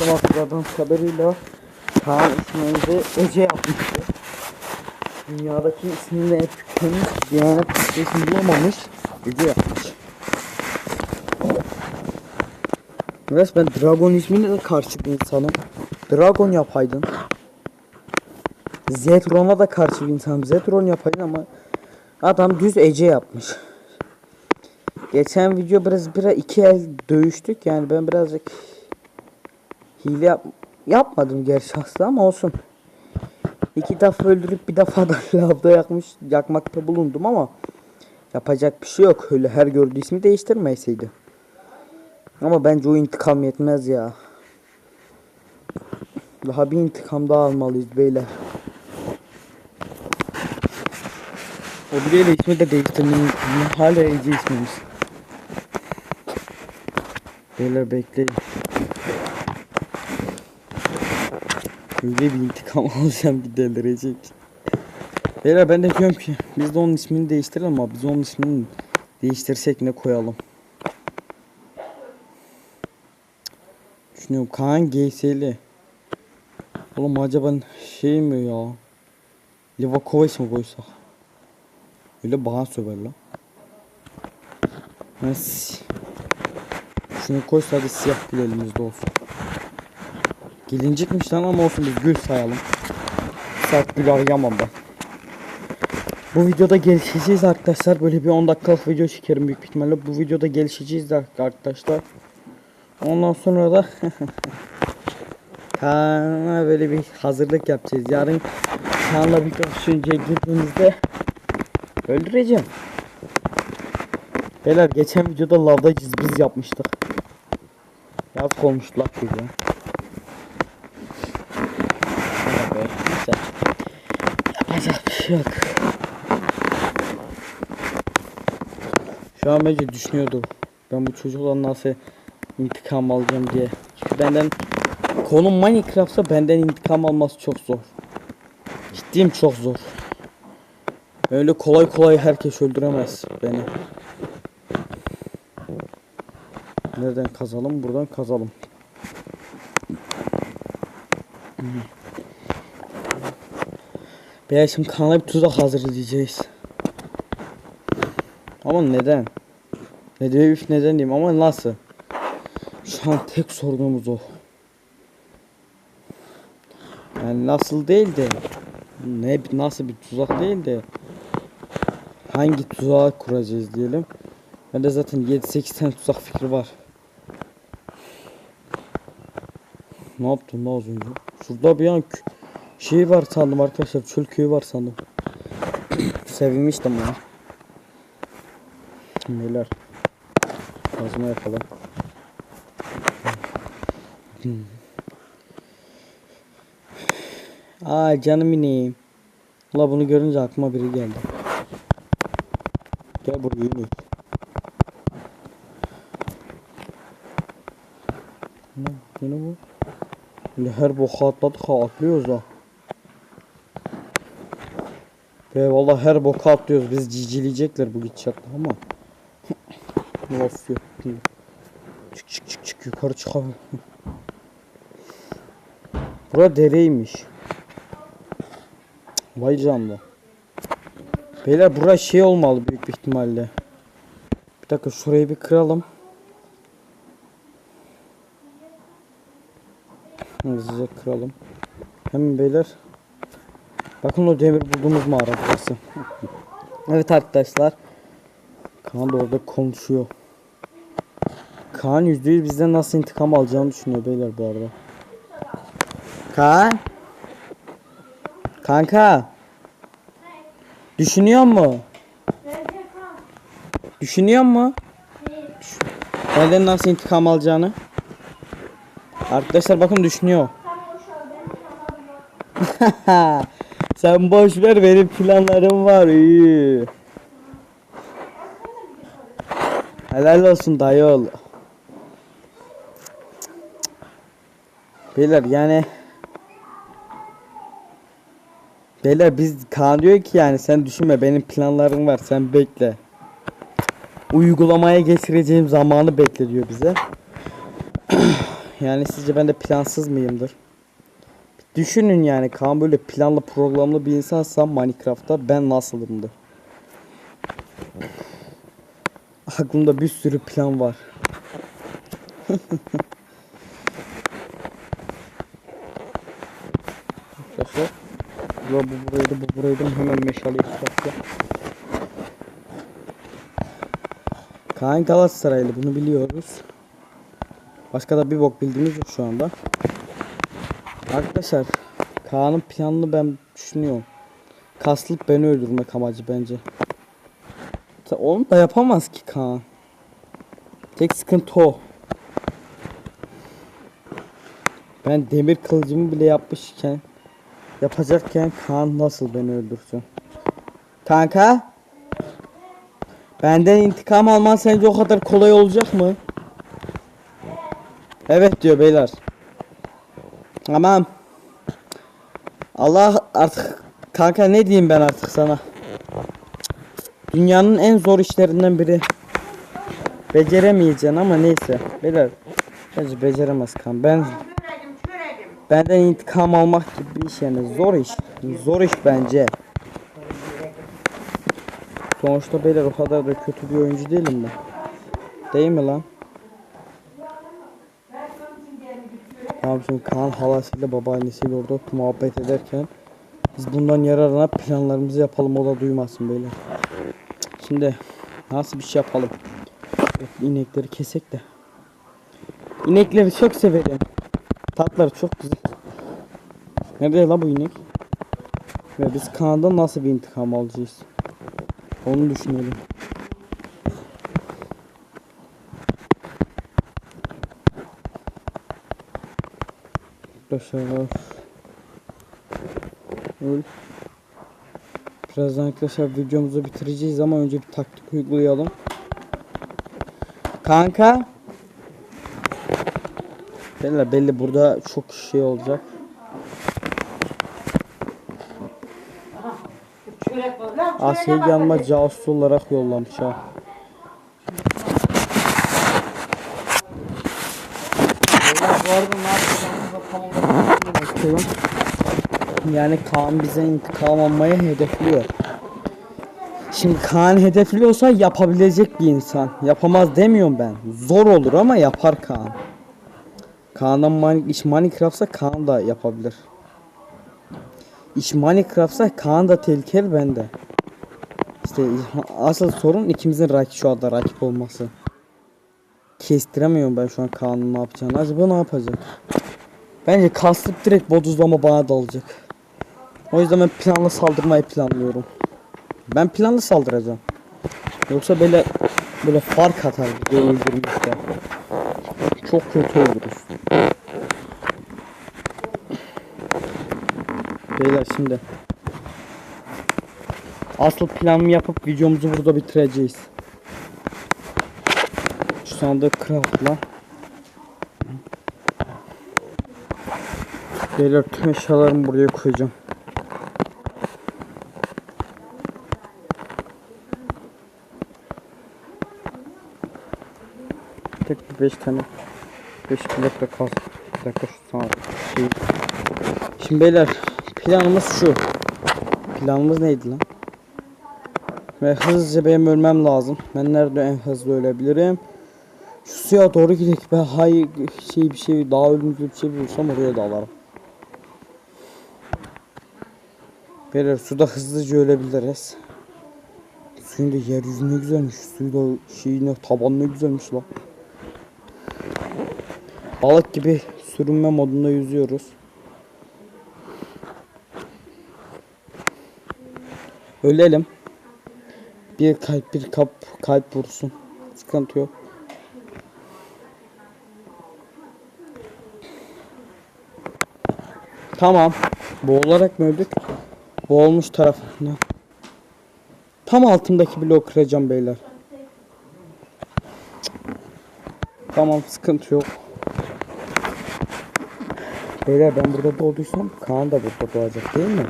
Benim hatırladığım kadarıyla Kaan ismini Ece yapmıştı. Dünyadaki ismini hep tükürmüş, Diyanet Türkçesini bulamamış, Ece yapmış. Resmen Dragon ismine de karşı bir insanım. Dragon yapaydın. Zetron'a da karşı bir insanım. Zetron yapaydın ama adam düz Ece yapmış. Geçen video biraz biraz iki el dövüştük yani ben birazcık hile yap yapmadım gerçi aslında ama olsun. İki defa öldürüp bir defa da lavda yakmış yakmakta bulundum ama yapacak bir şey yok. Öyle her gördüğü ismi değiştirmeseydi. Ama bence o intikam yetmez ya. Daha bir intikam daha almalıyız beyler. O bileyle ismi de değiştirmeyi hala Ece ismimiz. Beyler bekleyin. Öyle bir intikam alacağım ki delirecek. Beyler ben de diyorum ki biz de onun ismini değiştirelim ama biz onun ismini değiştirsek ne koyalım? Düşünüyorum Kaan GS'li. Oğlum acaba şey mi ya? Livakovic mi koysak? Öyle bana söver lan. Nasıl? Şunu koy sadece siyah gül elimizde olsun. Gelincikmiş lan ama olsun biz gül sayalım. Saat gül arayamam ben. Bu videoda gelişeceğiz arkadaşlar. Böyle bir 10 dakikalık video çekerim büyük ihtimalle. Bu videoda gelişeceğiz arkadaşlar. Ondan sonra da Kaan'a böyle bir hazırlık yapacağız. Yarın Kaan'la bir kapışınca girdiğimizde öldüreceğim. Beyler geçen videoda lavda biz yapmıştık. Yazık olmuştu lan çocuğa. Vay be, güzel. Yok. Şu an bence düşünüyordu. Ben bu çocukla nasıl intikam alacağım diye. Çünkü benden konu Minecraft'sa benden intikam alması çok zor. Ciddiyim çok zor. Öyle kolay kolay herkes öldüremez beni. Nereden kazalım? Buradan kazalım. Veya şimdi kana bir tuzak hazırlayacağız. Ama neden? Ne diyor üf neden diyeyim ama nasıl? Şu an tek sorunumuz o. Yani nasıl değil de ne nasıl bir tuzak değil de hangi tuzağı kuracağız diyelim. Bende zaten 7-8 tane tuzak fikri var. Ne yaptım daha az önce? Şurada bir an şey var sandım arkadaşlar. Çöl köyü var sandım. Sevinmiştim ya. Beyler. Kazma yapalım. Aa canım ineyim. Ula bunu görünce aklıma biri geldi. Gel buraya Yunus. Ne? Yine bu. Her boka atladık ha atlıyoruz ha. Be valla her boka atlıyoruz. Biz cicileyecekler bu gidişatla ama. of yok. Çık çık çık çık yukarı çıkalım. Bura dereymiş. Vay canlı. Beyler bura şey olmalı büyük bir ihtimalle. Bir dakika şurayı bir kıralım. Hızlıca kıralım. Hemen beyler. Bakın o demir bulduğumuz mağara burası. evet arkadaşlar. Kaan da orada konuşuyor. Kaan %100 bizden nasıl intikam alacağını düşünüyor beyler bu arada. Kaan. Kanka. Düşünüyor mu? Düşünüyor mu? Benden nasıl intikam alacağını? Arkadaşlar bakın düşünüyor. Sen boş ver benim planlarım var. iyi. Helal olsun dayı oğlu. Beyler yani Beyler biz Kaan diyor ki yani sen düşünme benim planlarım var sen bekle. Uygulamaya geçireceğim zamanı bekle diyor bize. Yani sizce ben de plansız mıyımdır? Düşünün yani Kaan böyle planlı programlı bir insansa Minecraft'ta ben nasılımdır? Aklımda bir sürü plan var. Arkadaşlar. Bu buraydı bu buraydı hemen meşaleyi çıkarttı. Kaan Galatasaraylı bunu biliyoruz. Başka da bir bok bildiğimiz yok şu anda. Arkadaşlar Kaan'ın planını ben düşünüyorum. Kaslık beni öldürmek amacı bence. Onu da yapamaz ki Kaan. Tek sıkıntı o. Ben demir kılıcımı bile yapmışken yapacakken Kaan nasıl beni öldürsün? Kanka? Benden intikam alman sence o kadar kolay olacak mı? Evet diyor beyler. Tamam. Allah artık kanka ne diyeyim ben artık sana. Dünyanın en zor işlerinden biri. Beceremeyeceksin ama neyse. Beyler. Bence beceremez kan. Ben benden intikam almak gibi bir iş yani zor iş. Zor iş bence. Sonuçta beyler o kadar da kötü bir oyuncu değilim ben. Değil mi lan? Şimdi Kaan halasıyla babaannesiyle orada muhabbet ederken biz bundan yararlanıp planlarımızı yapalım o da duymasın beyler. Şimdi nasıl bir şey yapalım? İnekleri kesek de. İnekleri çok severim. Tatları çok güzel. Nerede la bu inek? Ve biz Kaan'dan nasıl bir intikam alacağız? Onu düşünelim. Arkadaşlar Öl. Birazdan arkadaşlar videomuzu bitireceğiz ama önce bir taktik uygulayalım. Kanka. Belli belli burada çok şey olacak. Çörek var lan. Asya yanıma casus olarak yollamış ha. Beyler bu arada ne yapacağımızı tam bilmiyorum. Yani Kaan bize intikam almayı hedefliyor. Şimdi Kaan hedefliyorsa yapabilecek bir insan. Yapamaz demiyorum ben. Zor olur ama yapar Kaan. Kaan'dan mani iş Minecraft'sa Kaan da yapabilir. İş Minecraft'sa Kaan da tehlikeli bende. İşte asıl sorun ikimizin rakip şu anda rakip olması. Kestiremiyorum ben şu an Kaan'ın ne yapacağını. Acaba ne yapacak? Bence kastık direkt boduzlama bana dalacak. O yüzden ben planlı saldırmayı planlıyorum. Ben planlı saldıracağım. Yoksa böyle böyle fark atar öldürmüşler. Çok kötü oluruz. Beyler şimdi Asıl planımı yapıp videomuzu burada bitireceğiz. Şu sandığı craftla. Beyler tüm eşyalarımı buraya koyacağım. Tek bir 5 tane 5 blokla kal. Bir dakika şu şey. Şimdi beyler planımız şu. Planımız neydi lan? Ve hızlıca benim ölmem lazım. Ben nerede en hızlı ölebilirim? Şu suya doğru gidelim. Ben hay şey bir şey daha ölümcül bir şey bulursam oraya dalarım. Beyler suda hızlıca ölebiliriz. Suyun da yeryüzü ne güzelmiş. Suyu da şeyin de tabanı ne güzelmiş lan. Balık gibi sürünme modunda yüzüyoruz. Ölelim. Bir kalp bir kap kalp vursun. Sıkıntı yok. Tamam. Boğularak mı öldük? Boğulmuş tarafından. Tam altındaki bloğu kıracağım beyler. Tamam sıkıntı yok. Beyler ben burada doğduysam Kaan da burada doğacak değil mi?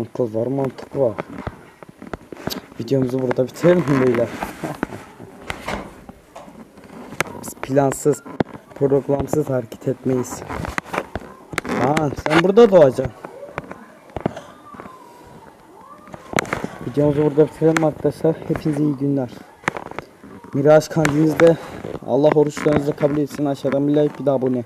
Akıl var mantık var. Videomuzu burada bitirelim beyler? Plansız, programsız hareket etmeyiz. Aa, sen burada doğacaksın. Videomuzu burada bitirelim arkadaşlar. Hepinize iyi günler. Miraç kandilinizde Allah oruçlarınızı kabul etsin. Aşağıdan bir like bir de abone.